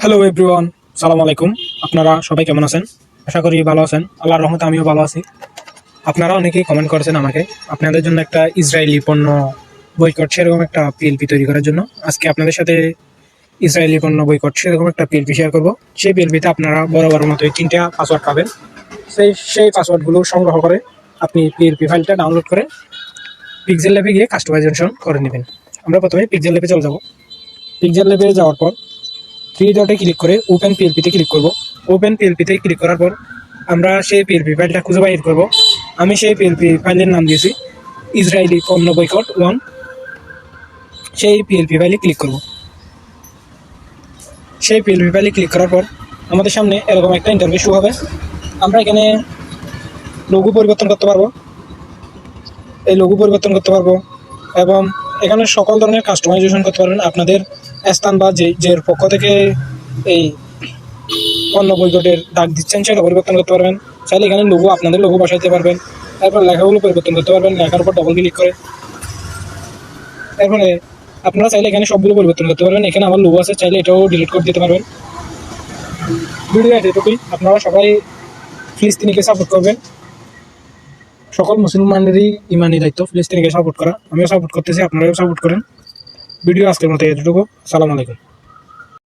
Hello everyone সালাম আলাইকুম আপনারা সবাই কেমন আছেন আশা করি ভালো আছেন আল্লাহর রহমতে আমিও ভালো আছি। আপনারা অনেকেই কমেন্ট করেছেন আমাকে। আপনাদের জন্য একটা ইসরায়েলি পণ্য বইকট সেরকম একটা পিএলপি তৈরি করার জন্য। আজকে আপনাদের সাথে ইসরায়েলি পণ্য বইকট সেরকম একটা পিএলপি শেয়ার করব। সেই পিএলপিতে আপনারা বড় বড় মতো তিনটা পাসওয়ার্ড পাবেন। সেই সেই পাসওয়ার্ডগুলো সংগ্রহ করে আপনি পিএলপি ফাইলটা ডাউনলোড করে পিক্সেল ল্যাবে গিয়ে কাস্টমাইজেশন করে নেবেন। আমরা প্রথমে পিক্সেল ল্যাবে চলে যাব। পিক্সেল ল্যাবে যাওয়ার পর থ্রি ডটে ক্লিক করে ওপেন পিএলপিতে ক্লিক করব। ওপেন পিএলপিতে ক্লিক করার পর আমরা সেই পিএলপি ফাইলটা খুঁজে বাইর করব। আমি সেই পিএলপি ফাইলের নাম দিয়েছি ইসরায়েলি পণ্য বৈকট ওয়ান সেই পিএলপি ফাইলে ক্লিক করব। সেই পিএলপি ফাইলে ক্লিক করার পর আমাদের সামনে এরকম একটা ইন্টারভিউ শুরু হবে। আমরা এখানে লঘু পরিবর্তন করতে পারব। এই লঘু পরিবর্তন করতে পারব এবং এখানে সকল ধরনের কাস্টমাইজেশন করতে পারবেন। আপনাদের স্থান বা যে যে পক্ষ থেকে এই পণ্য বৈকটের ডাক দিচ্ছেন, সেটা পরিবর্তন করতে পারবেন। চাইলে এখানে লোগো আপনাদের লোগো বসাইতে পারবেন। তারপর লেখাগুলো পরিবর্তন করতে পারবেন। লেখার উপর ডবল ক্লিক করে। তারপরে আপনারা চাইলে এখানে সবগুলো পরিবর্তন করতে পারবেন। এখানে আমার লোগো আছে, চাইলে এটাও ডিলিট করে দিতে পারবেন। ভিডিও এটুকুই আপনারা সবাই ফিলিস্তিনিকে সাপোর্ট করবেন। সকল মুসলমানেরই ইমানি দায়িত্ব ফিলিস্তিনিকে সাপোর্ট করা। আমিও সাপোর্ট করতেছি, আপনারাও সাপোর্ট করেন। ভিডিও আজকের মতো এতটুকু সালাম আলাইকুম।